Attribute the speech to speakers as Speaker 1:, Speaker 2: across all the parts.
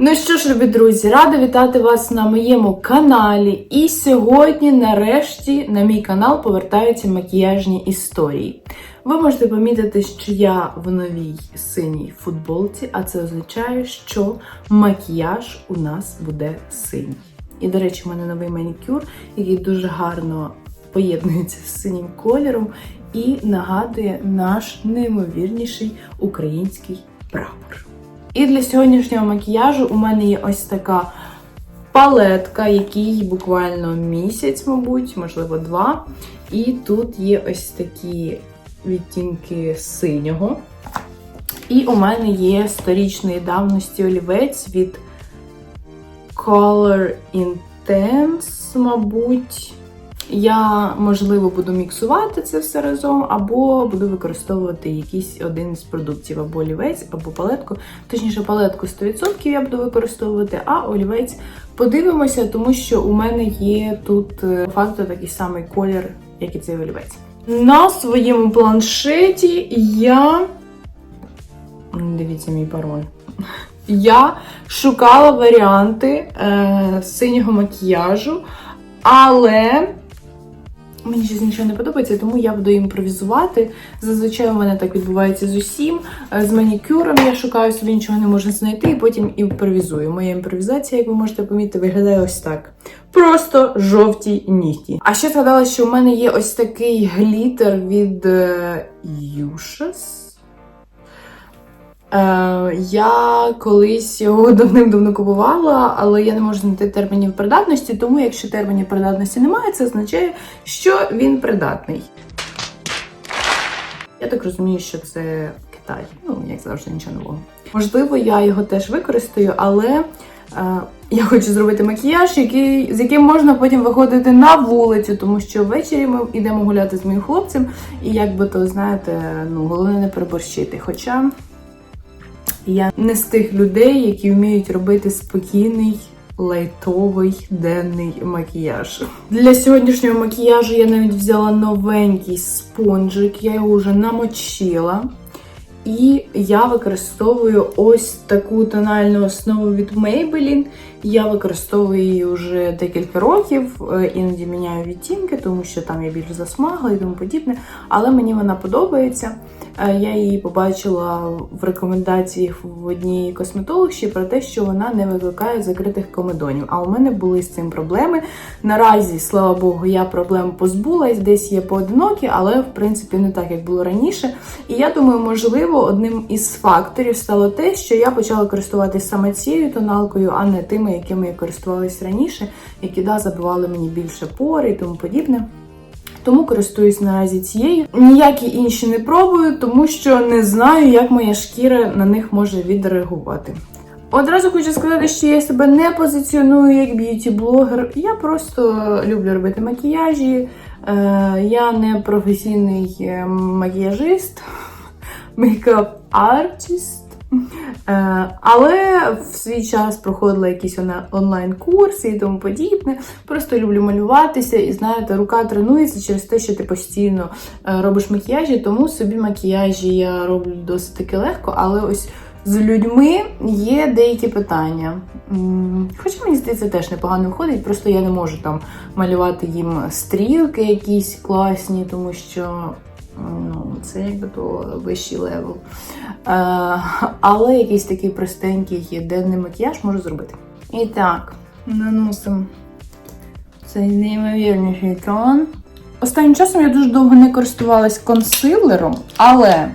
Speaker 1: Ну що ж, любі друзі, рада вітати вас на моєму каналі. І сьогодні, нарешті, на мій канал повертаються макіяжні історії. Ви можете помітити, що я в новій синій футболці, а це означає, що макіяж у нас буде синій. І, до речі, у мене новий манікюр, який дуже гарно поєднується з синім кольором і нагадує наш неймовірніший український прапор. І для сьогоднішнього макіяжу у мене є ось така палетка, якій буквально місяць, мабуть, можливо, два. І тут є ось такі відтінки синього. І у мене є сторічної давності олівець від Color Intense, мабуть. Я, можливо, буду міксувати це все разом, або буду використовувати якийсь один з продуктів, або олівець, або палетку. Точніше, палетку 100% я буду використовувати, а олівець подивимося, тому що у мене є тут е, по факту такий самий колір, як і цей олівець. На своєму планшеті я. Дивіться мій пароль. Я шукала варіанти е, синього макіяжу, але мені щось нічого не подобається, тому я буду імпровізувати. Зазвичай у мене так відбувається з усім. Е, З манікюром я шукаю собі нічого не можна знайти, і потім імпровізую. Моя імпровізація, як ви можете помітити, виглядає ось так. Просто жовті нігті. А ще згадала, що в мене є ось такий глітер від е, Юшас. Е, я колись його давним-давно купувала, але я не можу знайти термінів придатності, тому якщо термінів придатності немає, це означає, що він придатний. Я так розумію, що це Китай. Ну, як завжди, нічого нового. Можливо, я його теж використаю, але е, я хочу зробити макіяж, який, з яким можна потім виходити на вулицю, тому що ввечері ми йдемо гуляти з моїм хлопцем, і як би то, знаєте, ну, головне не переборщити. Хоча. Я не з тих людей, які вміють робити спокійний, лайтовий денний макіяж. Для сьогоднішнього макіяжу я навіть взяла новенький спонжик, я його вже намочила. І я використовую ось таку тональну основу від Maybelline. Я використовую її вже декілька років, е, іноді міняю відтінки, тому що там я більш засмагла і тому подібне. Але мені вона подобається. Е, Я її побачила в рекомендаціях в одній косметологші про те, що вона не викликає закритих комедонів. А у мене були з цим проблеми. Наразі, слава Богу, я проблем позбулась, десь є поодинокі, але в принципі не так, як було раніше. І я думаю, можливо, одним із факторів стало те, що я почала користуватися саме цією тоналкою, а не тими, якими я користувалась раніше, які да, забивали мені більше пори і тому подібне. Тому користуюсь наразі цією. Ніякі інші не пробую, тому що не знаю, як моя шкіра на них може відреагувати. Одразу хочу сказати, що я себе не позиціоную як б'юті-блогер. Я просто люблю робити макіяжі. Е, я не професійний е, макіяжист, мейкап-артіст. Е, Але в свій час проходила якісь онлайн-курси і тому подібне. Просто люблю малюватися, і знаєте, рука тренується через те, що ти постійно е, робиш макіяжі, тому собі макіяжі я роблю досить таки легко, але ось з людьми є деякі питання. Хоча мені здається, теж непогано виходить, просто я не можу там малювати їм стрілки якісь класні, тому що ну, це якби то вищий левел. Е, але якийсь такий простенький денний макіяж можу зробити. І так, наносимо цей неймовірніший тон. Останнім часом я дуже довго не користувалась консилером, але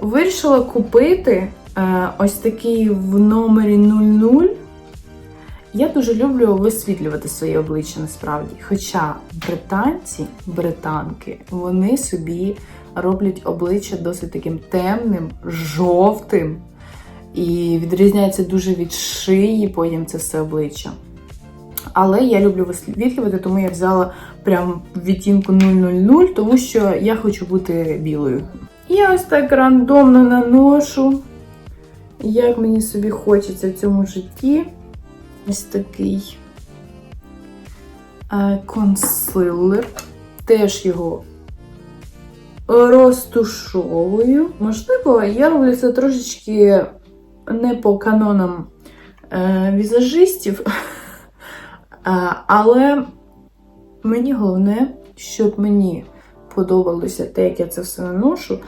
Speaker 1: вирішила купити е, ось такий в номері 00. Я дуже люблю висвітлювати своє обличчя насправді. Хоча британці, британки, вони собі роблять обличчя досить таким темним, жовтим. І відрізняється дуже від шиї, потім це все обличчя. Але я люблю висвітлювати, тому я взяла прям відтінку 000, тому що я хочу бути білою. Я ось так рандомно наношу, як мені собі хочеться в цьому житті. Ось такий е, консилер. Теж його розтушовую. Можливо, я роблю це трошечки не по канонам е, візажистів. Е, але мені головне, щоб мені подобалося те, як я це все наношу.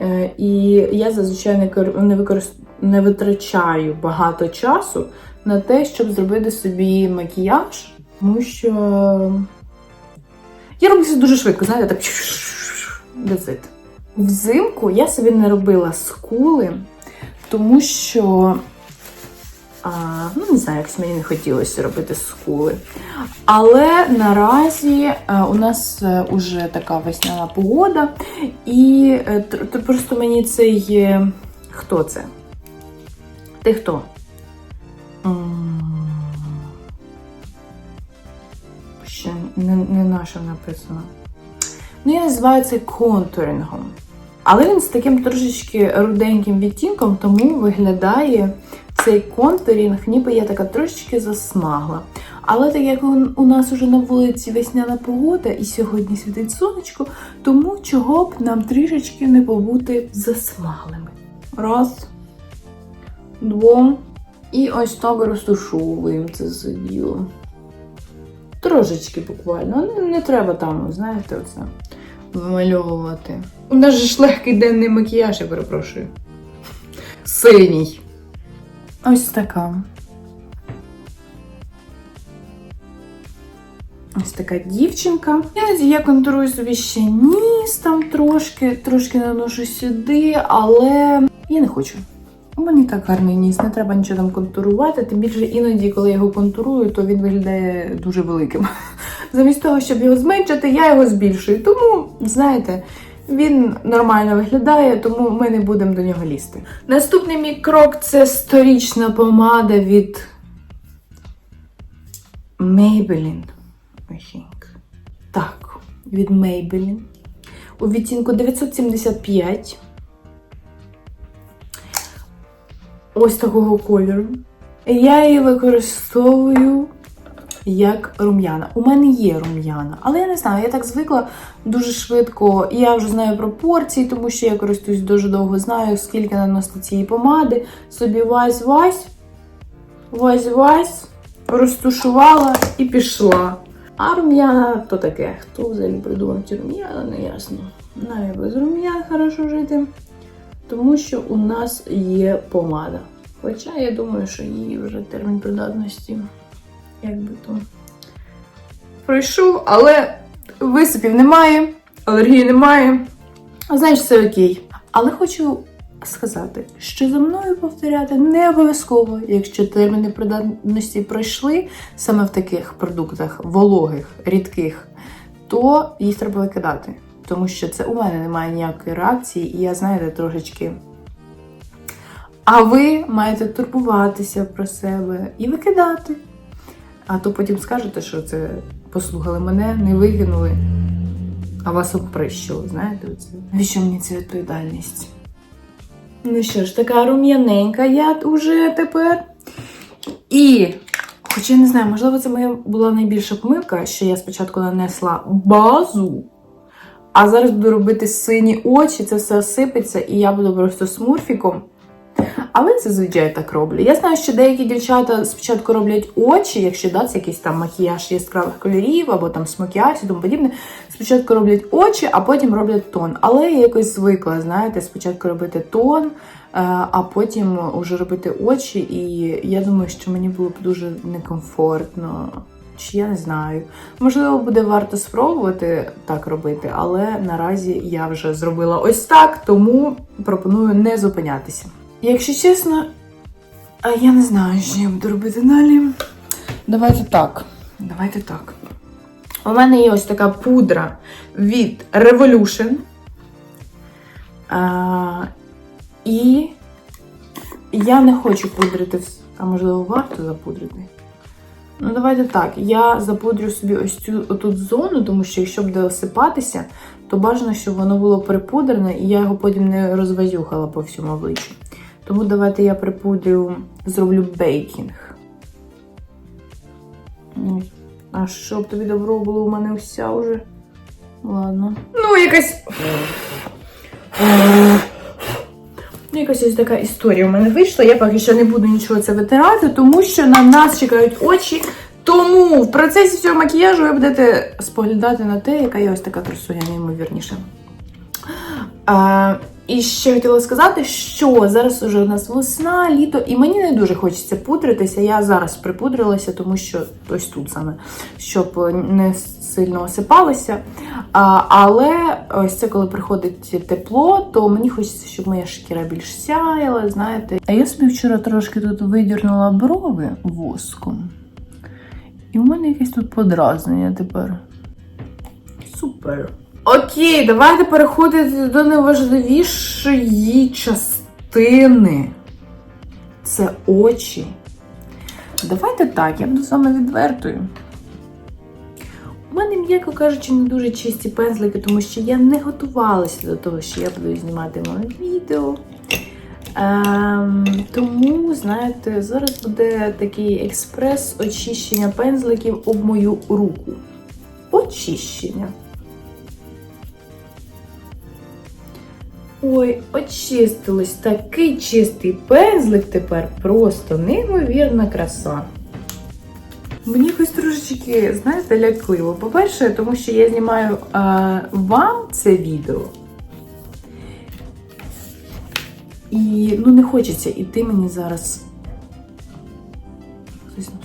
Speaker 1: Е, І я зазвичай не, використ... не витрачаю багато часу на те, щоб зробити собі макіяж, тому що я роблю це дуже швидко, знаєте, так that's. Взимку я собі не робила скули, тому що а, ну, не знаю, якось мені не хотілося робити скули. Але наразі е, у нас е, уже така весняна погода, і е, тр- просто мені цей. е, Хто це? Ти хто? Ще не, не наше написано. Ну, я називаю це контурингом. Але він з таким трошечки руденьким відтінком, тому виглядає цей контурінг, ніби я така трошечки засмагла. Але так як у нас уже на вулиці весняна погода і сьогодні світить сонечко, тому чого б нам трішечки не побути засмаглими. Раз, два. І ось так розташовуємо це все діло. Трошечки буквально. Не, не треба там, знаєте, оце вимальовувати. У нас же ж легкий денний макіяж, я перепрошую. Синій. Ось така. Ось така дівчинка. Іноді я контурую собі ще ніс там трошки, трошки наношу сюди, але я не хочу. У мене так гарний ніс, не треба нічого там контурувати. Тим більше іноді, коли я його контурую, то він виглядає дуже великим. Замість того, щоб його зменшити, я його збільшую. Тому, знаєте, він нормально виглядає, тому ми не будемо до нього лізти. Наступний мій крок це сторічна помада від Maybelline. I think. Так, від Maybelline. У відтінку 975. Ось такого кольору. Я її використовую як рум'яна. У мене є рум'яна, але я не знаю, я так звикла дуже швидко. І я вже знаю пропорції, тому що я користуюсь дуже довго, знаю, скільки наносити цієї помади. Собі вась-вась, вась-вась, розтушувала і пішла. А рум'яна то таке. Хто взагалі придумав ті рум'яна, не ясно. Навіть без рум'ян хорошо жити, тому що у нас є помада. Хоча я думаю, що її вже термін придатності якби то пройшов, але висипів немає, алергії немає. Знаєш, все окей. Але хочу сказати, що за мною повторяти не обов'язково, якщо терміни придатності пройшли саме в таких продуктах вологих, рідких, то їх треба викидати. Тому що це у мене немає ніякої реакції, і я, знаєте, трошечки. А ви маєте турбуватися про себе і викидати. А то потім скажете, що це послухали мене, не викинули, а вас обприщили. Знаєте, оце? Навіщо мені ця відповідальність? Ну що ж, така рум'яненька я уже тепер. І, хоча я не знаю, можливо, це моя була найбільша помилка, що я спочатку нанесла базу, а зараз буду робити сині очі, це все осипеться, і я буду просто смурфіком. Але зазвичай так роблю. Я знаю, що деякі дівчата спочатку роблять очі, якщо да, це якийсь там макіяж яскравих кольорів або там смакіяж і тому подібне. Спочатку роблять очі, а потім роблять тон. Але я якось звикла, знаєте, спочатку робити тон, е, а потім уже робити очі. І я думаю, що мені було б дуже некомфортно. Чи я не знаю. Можливо, буде варто спробувати так робити, але наразі я вже зробила ось так, тому пропоную не зупинятися. Якщо чесно, а я не знаю, що я буду робити далі. Давайте так. Давайте так. У мене є ось така пудра від Revolution. А, і я не хочу пудрити, а можливо, варто запудрити. Ну, давайте так. Я запудрю собі ось цю отут зону, тому що якщо буде осипатися, то бажано, щоб воно було припудрене, і я його потім не розвазюхала по всьому обличчю. Тому давайте я припудрю, зроблю бейкінг. А щоб тобі добро було, у мене вся уже. Ладно. Ну, якась. Ну, якась ось така історія у мене вийшла. Я поки що не буду нічого це витирати, тому що на нас чекають очі. Тому в процесі цього макіяжу ви будете споглядати на те, яка я ось така красуня, неймовірніша. А, і ще хотіла сказати, що зараз уже у нас весна, літо, і мені не дуже хочеться пудритися. Я зараз припудрилася, тому що ось тут саме, щоб не сильно осипалося. А, але ось це коли приходить тепло, то мені хочеться, щоб моя шкіра більш сяяла, знаєте. А я собі вчора трошки тут видірнула брови воском. І в мене якесь тут подразнення тепер. Супер. Окей, давайте переходити до найважливішої частини. Це очі. Давайте так, я буду вами відвертою. У мене, м'яко кажучи, не дуже чисті пензлики, тому що я не готувалася до того, що я буду знімати моє відео. Ем, тому, знаєте, зараз буде такий експрес очищення пензликів об мою руку. Очищення. Ой, очистилось. Такий чистий пензлик тепер просто неймовірна краса. Мені якось трошечки, знаєте, лякливо. По-перше, тому що я знімаю а, вам це відео. І ну не хочеться іти мені зараз. Хтось нам.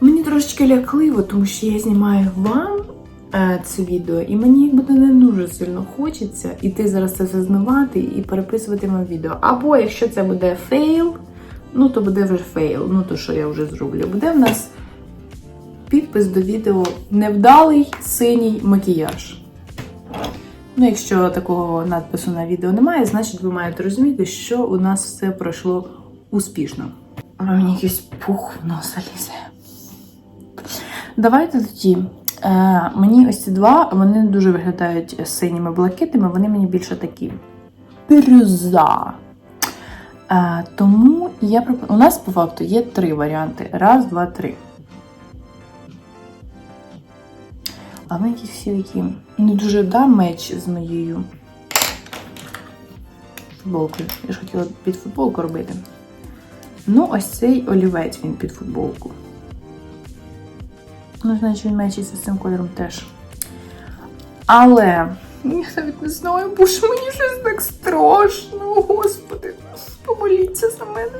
Speaker 1: Мені трошечки лякливо, тому що я знімаю вам це відео, і мені якби не дуже сильно хочеться іти зараз це все змивати і переписувати вам відео. Або якщо це буде фейл, ну то буде вже фейл. Ну то що я вже зроблю? Буде в нас підпис до відео Невдалий синій макіяж. Ну, якщо такого надпису на відео немає, значить ви маєте розуміти, що у нас все пройшло успішно. А мені якийсь пух в носа лізе. Давайте тоді. Е, мені ось ці два, вони дуже виглядають синіми блакитними, вони мені більше такі бірюза. Е, тому я проп... у нас по факту є три варіанти. Раз, два, три. А вони якісь всі такі не дуже да, меч з моєю футболкою. Я ж хотіла під футболку робити. Ну, ось цей олівець він під футболку. Ну, значить, він мечиться з цим кольором теж. Але я навіть не знаю, бо ж мені щось так страшно, господи. Помоліться за мене.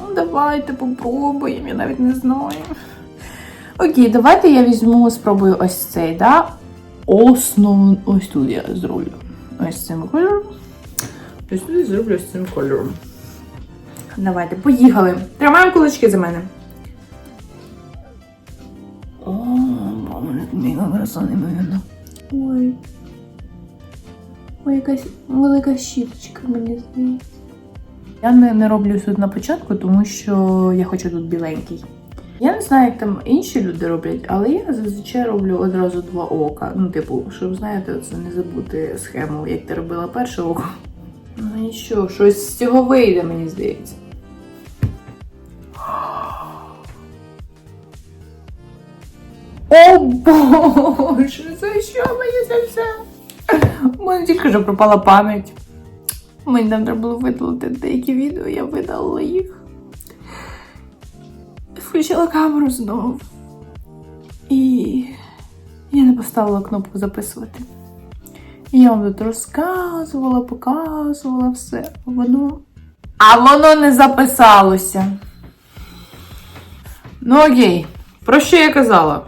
Speaker 1: Ну, давайте попробуємо, я навіть не знаю. Окей, давайте я візьму, спробую ось цей, да? Основ... Ось тут я зроблю. Ось цим кольором. Ось тут я зроблю ось цим кольором. Давайте, поїхали. Тримаємо кулачки за мене. Мама, мега краса неймовірно. Ой. Ой, якась велика щіточка, мені здається. Я не, не роблю тут на початку, тому що я хочу тут біленький. Я не знаю, як там інші люди роблять, але я зазвичай роблю одразу два ока. Ну, типу, щоб знаєте, це не забути схему, як ти робила перше око. Ну нічого, щось з цього вийде, мені здається. О боже, за що мені це все? У мене тільки що пропала пам'ять. Мені там треба було видалити деякі відео, я видалила їх. Включила камеру знову. І я не поставила кнопку записувати. І я вам тут розказувала, показувала все. Воно. А воно не записалося. Ну окей, про що я казала?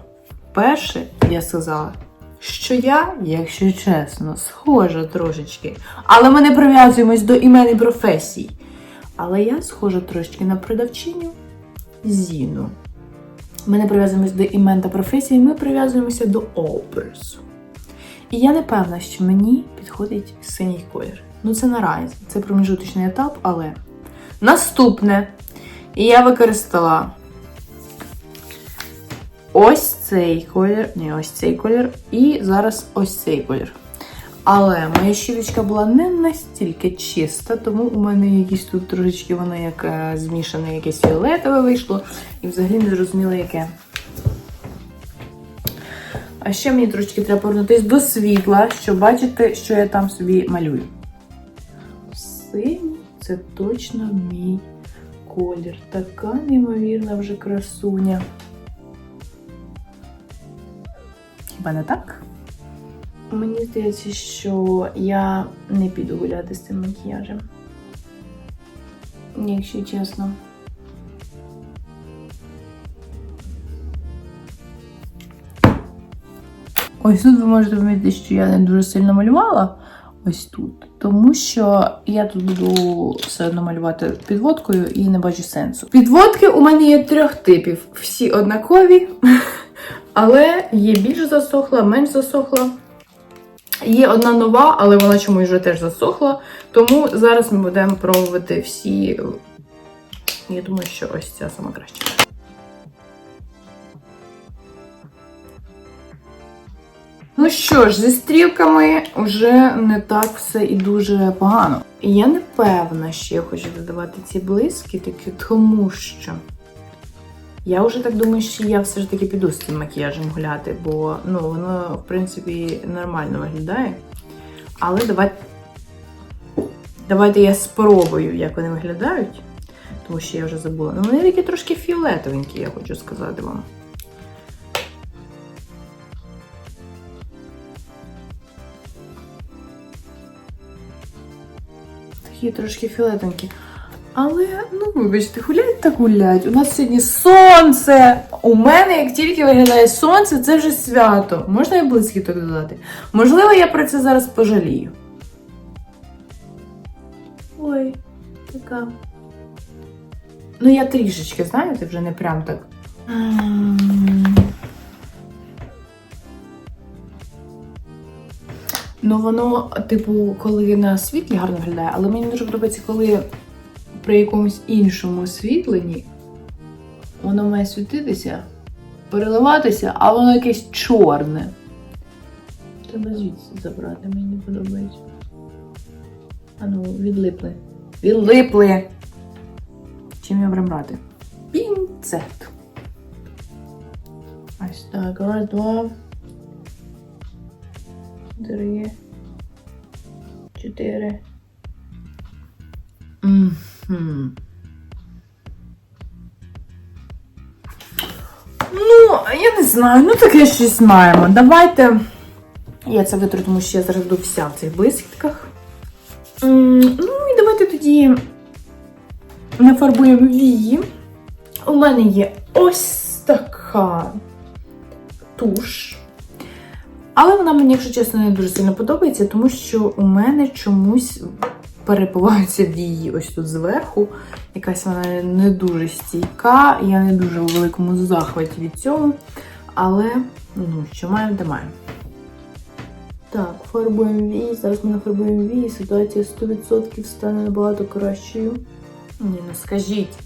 Speaker 1: Перше, я сказала, що я, якщо чесно, схожа трошечки. Але ми не прив'язуємось до імен і професій. Але я схожа трошечки на продавчиню Зіну. Ми не прив'язуємося до імен та професії, ми прив'язуємося до образу. І я не певна, що мені підходить синій колір. Ну, це наразі, це проміжуточний етап, але наступне. Я використала ось цей колір, ні, ось цей колір, і зараз ось цей колір. Але моя щіточка була не настільки чиста, тому у мене якісь тут трошечки воно як е, змішане, якесь фіолетове вийшло, і взагалі не зрозуміло яке. А ще мені трошки треба повернутися до світла, щоб бачити, що я там собі малюю. Синій це точно мій колір. Така неймовірна вже красуня. Хіба не так? Мені здається, що я не піду гуляти з цим макіяжем. Якщо чесно. Ось тут ви можете помітити, що я не дуже сильно малювала. Ось тут. Тому що я тут буду все одно малювати підводкою і не бачу сенсу. Підводки у мене є трьох типів. Всі однакові, але є більш засохла, менш засохла. Є одна нова, але вона чомусь вже теж засохла. Тому зараз ми будемо пробувати всі. Я думаю, що ось ця сама краща. Ну що ж, зі стрілками вже не так все і дуже погано. Я не певна, що я хочу додавати ці блискітки, тому що я вже так думаю, що я все ж таки піду з цим макіяжем гуляти, бо ну, воно, в принципі, нормально виглядає. Але давайте, давайте я спробую, як вони виглядають, тому що я вже забула. Ну, вони такі трошки фіолетовенькі, я хочу сказати вам. Такі трошки фіолетовенькі. Але, ну вибачте, гулять та гулять. У нас сьогодні сонце. У мене, як тільки виглядає сонце, це вже свято. Можна я блискіток додати? Можливо, я про це зараз пожалію. Ой, така. Ну, я трішечки, знаєте, вже не прям так. Ну, воно, типу, коли на світлі гарно виглядає, але мені дуже подобається, коли при якомусь іншому освітленні воно має світитися, переливатися, а воно якесь чорне. Треба звідси забрати, мені не подобається. А ну, відлипли. Відлипли! Чим я будемо брати? Пінцет. Ось так, раз, два. Три. Чотири. Ну, я не знаю, ну таке щось маємо. Давайте. Я це витру, тому що я зараз буду вся в цих блискітках. Ну і давайте тоді нафарбуємо вії. У мене є ось така туш. Але вона мені, якщо чесно, не дуже сильно подобається, тому що у мене чомусь перепиваються вії ось тут зверху. Якась вона не дуже стійка, я не дуже у великому захваті від цього. Але, ну, що маємо, те маємо. Так, фарбуємо вії. Зараз ми нафарбуємо вії. Ситуація 100% стане набагато кращою. Ні, ну скажіть.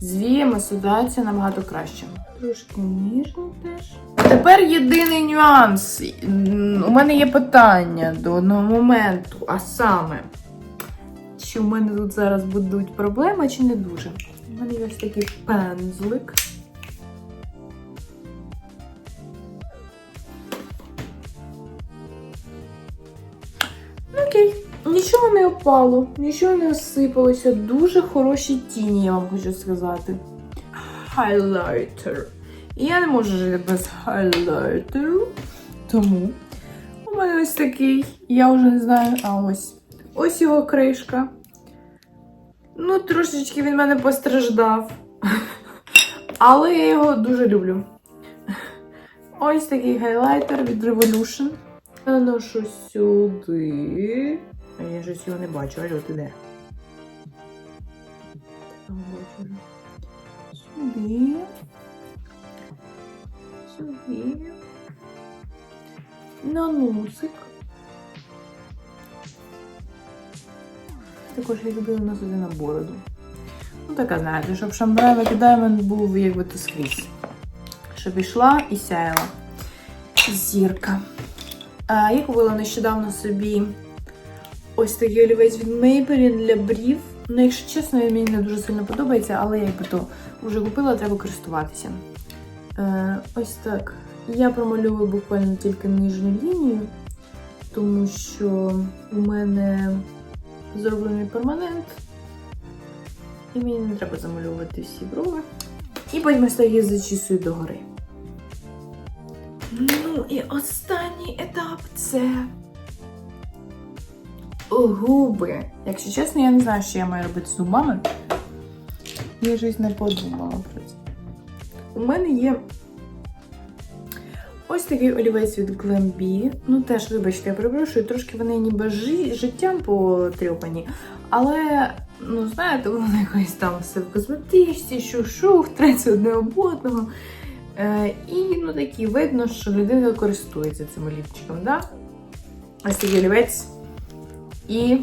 Speaker 1: З віями ситуація набагато краща. Трошки ніжно теж. Тепер єдиний нюанс. У мене є питання до одного моменту, а саме, чи в мене тут зараз будуть проблеми, чи не дуже. У мене є ось такий пензлик. Ну, Окей, нічого не опало, нічого не осипалося. Дуже хороші тіні, я вам хочу сказати. Хайлайтер. І я не можу жити без хайлайтеру. Тому у мене ось такий, я вже не знаю, а ось ось його кришка. Ну, трошечки він мене постраждав. Але я його дуже люблю. Ось такий хайлайтер від Revolution. Наношу сюди. А я щось його не бачу. Алло, ти де? Там бачу вже. Сюди. Сюди. На носик. Також я люблю наносити на бороду. Ну, така, знаєте, щоб шамбре викидаємо був якби то скрізь. Щоб йшла і сяяла. Зірка. А, я купила нещодавно собі ось такий олівець від Maybelline для брів. Ну, якщо чесно, він мені не дуже сильно подобається, але я якби то вже купила, треба користуватися. Е, ось так Я промальовую буквально тільки нижню лінію, тому що у мене зроблений перманент, і мені не треба замальовувати всі брови. І потім я зачісую догори. Ну і останній етап це губи. Якщо чесно, я не знаю, що я маю робити з зубами. Я щось не подумала про це. У мене є ось такий олівець від Glambi. Ну теж, вибачте, я перепрошую, трошки вони ніби жи- життям потрьопані. Але, ну знаєте, воно якось там все в косметичці, шух-шух, треться одне об одного. Е, і ну такі видно, що людина користується цим олівчиком, да? Ось такий олівець. І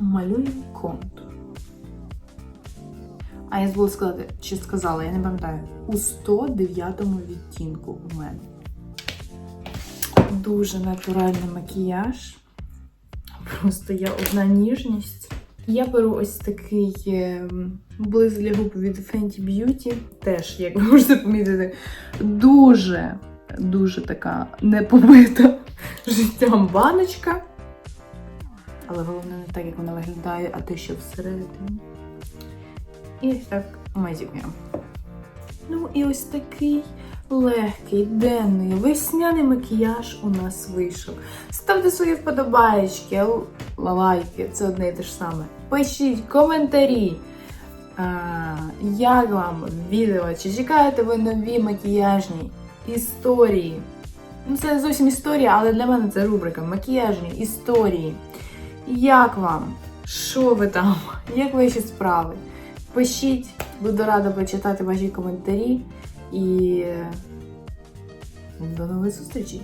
Speaker 1: малюємо контур. А я забула сказати, чи сказала, я не пам'ятаю. У 109 відтінку у мене. Дуже натуральний макіяж. Просто я одна ніжність. Я беру ось такий ем, блиск для губ від Fenty Beauty. Теж, як ви можете помітити, дуже, дуже така непомита життям баночка. Але головне не так, як вона виглядає, а те, що всередині. І так мазюкаємо. Ну і ось такий легкий, денний, весняний макіяж у нас вийшов. Ставте свої вподобаєчки, лайки, це одне і те ж саме. Пишіть коментарі. А, як вам відео? Чи чекаєте ви нові макіяжні історії? Ну, це зовсім історія, але для мене це рубрика макіяжні історії. Як вам? Що ви там? Як ваші справи? Пишіть, буду рада почитати ваші коментарі і до нових зустрічей!